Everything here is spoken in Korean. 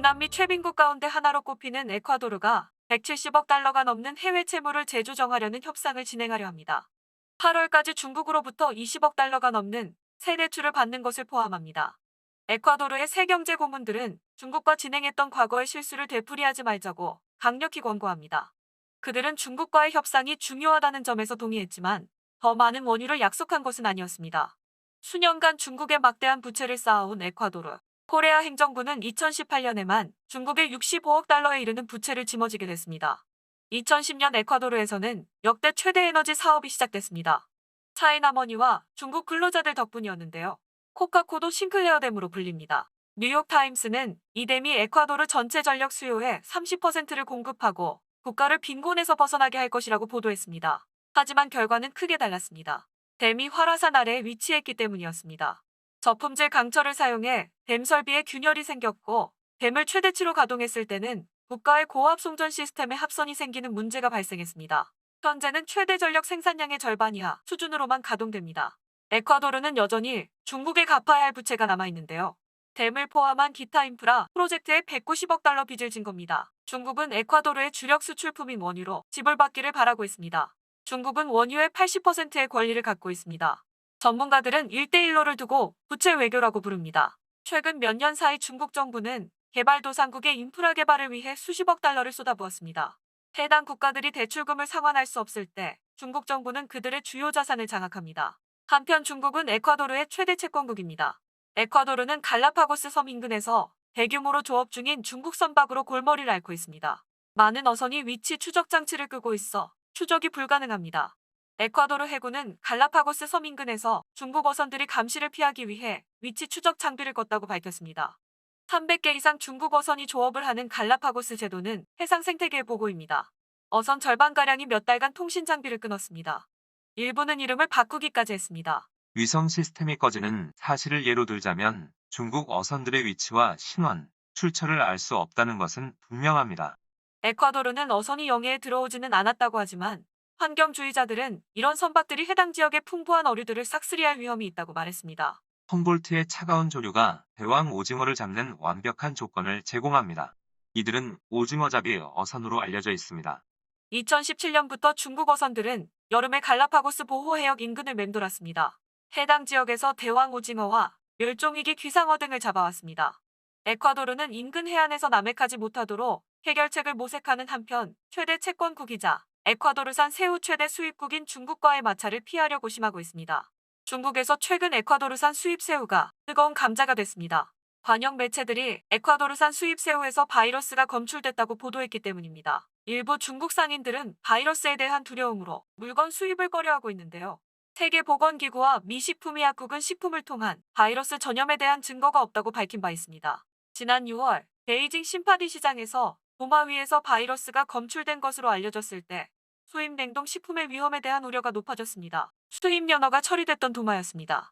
중남미 최빈국 가운데 하나로 꼽히는 에콰도르가 170억 달러가 넘는 해외 채무를 재조정하려는 협상을 진행하려 합니다. 8월까지 중국으로부터 20억 달러가 넘는 세 대출을 받는 것을 포함합니다. 에콰도르의 새 경제 고문들은 중국과 진행했던 과거의 실수를 되풀이하지 말자고 강력히 권고합니다. 그들은 중국과의 협상이 중요하다는 점에서 동의했지만 더 많은 원유를 약속한 것은 아니었습니다. 수년간 중국에 막대한 부채를 쌓아온 에콰도르. 코레아 행정부는 2018년에만 중국의 65억 달러에 이르는 부채를 짊어지게 됐습니다. 2010년 에콰도르에서는 역대 최대 에너지 사업이 시작됐습니다. 차이나머니와 중국 근로자들 덕분이었는데요. 코카코도 싱클레어 댐으로 불립니다. 뉴욕타임스는 이 댐이 에콰도르 전체 전력 수요의 30%를 공급하고 국가를 빈곤에서 벗어나게 할 것이라고 보도했습니다. 하지만 결과는 크게 달랐습니다. 댐이 활화산 아래에 위치했기 때문이었습니다. 저품질 강철을 사용해 댐 설비에 균열이 생겼고 댐을 최대치로 가동했을 때는 국가의 고압 송전 시스템에 합선이 생기는 문제가 발생했습니다. 현재는 최대 전력 생산량의 절반 이하 수준으로만 가동됩니다. 에콰도르는 여전히 중국에 갚아야 할 부채가 남아있는데요. 댐을 포함한 기타 인프라 프로젝트에 190억 달러 빚을 진 겁니다. 중국은 에콰도르의 주력 수출품인 원유로 지불받기를 바라고 있습니다. 중국은 원유의 80%의 권리를 갖고 있습니다. 전문가들은 1대1로를 두고 부채 외교라고 부릅니다. 최근 몇 년 사이 중국 정부는 개발도상국의 인프라 개발을 위해 수십억 달러를 쏟아부었습니다. 해당 국가들이 대출금을 상환할 수 없을 때 중국 정부는 그들의 주요 자산을 장악합니다. 한편 중국은 에콰도르의 최대 채권국입니다. 에콰도르는 갈라파고스 섬 인근에서 대규모로 조업 중인 중국 선박으로 골머리를 앓고 있습니다. 많은 어선이 위치 추적 장치를 끄고 있어 추적이 불가능합니다. 에콰도르 해군은 갈라파고스 섬 인근에서 중국 어선들이 감시를 피하기 위해 위치 추적 장비를 껐다고 밝혔습니다. 300개 이상 중국 어선이 조업을 하는 갈라파고스 제도는 해상 생태계 보고입니다. 어선 절반가량이 몇 달간 통신 장비를 끊었습니다. 일부는 이름을 바꾸기까지 했습니다. 위성 시스템이 꺼지는 사실을 예로 들자면 중국 어선들의 위치와 신원, 출처를 알 수 없다는 것은 분명합니다. 에콰도르는 어선이 영해에 들어오지는 않았다고 하지만 환경주의자들은 이런 선박들이 해당 지역의 풍부한 어류들을 싹쓸이할 위험이 있다고 말했습니다. humboldt의 차가운 조류가 대왕 오징어를 잡는 완벽한 조건을 제공합니다. 이들은 오징어잡이 어선으로 알려져 있습니다. 2017년부터 중국 어선들은 여름에 갈라파고스 보호해역 인근을 맴돌았습니다. 해당 지역에서 대왕 오징어와 멸종위기 귀상어 등을 잡아왔습니다. 에콰도르는 인근 해안에서 남획하지 못하도록 해결책을 모색하는 한편 최대 채권국이자 에콰도르산 새우 최대 수입국인 중국과의 마찰을 피하려 고심하고 있습니다. 중국에서 최근 에콰도르산 수입 새우가 뜨거운 감자가 됐습니다. 관영 매체들이 에콰도르산 수입 새우에서 바이러스가 검출됐다고 보도했기 때문입니다. 일부 중국 상인들은 바이러스에 대한 두려움으로 물건 수입을 꺼려하고 있는데요. 세계보건기구와 미 식품의약국은 식품을 통한 바이러스 전염에 대한 증거가 없다고 밝힌 바 있습니다. 지난 6월 베이징 심파디 시장에서 도마 위에서 바이러스가 검출된 것으로 알려졌을 때 수입 냉동 식품의 위험에 대한 우려가 높아졌습니다. 수입 연어가 처리됐던 도마였습니다.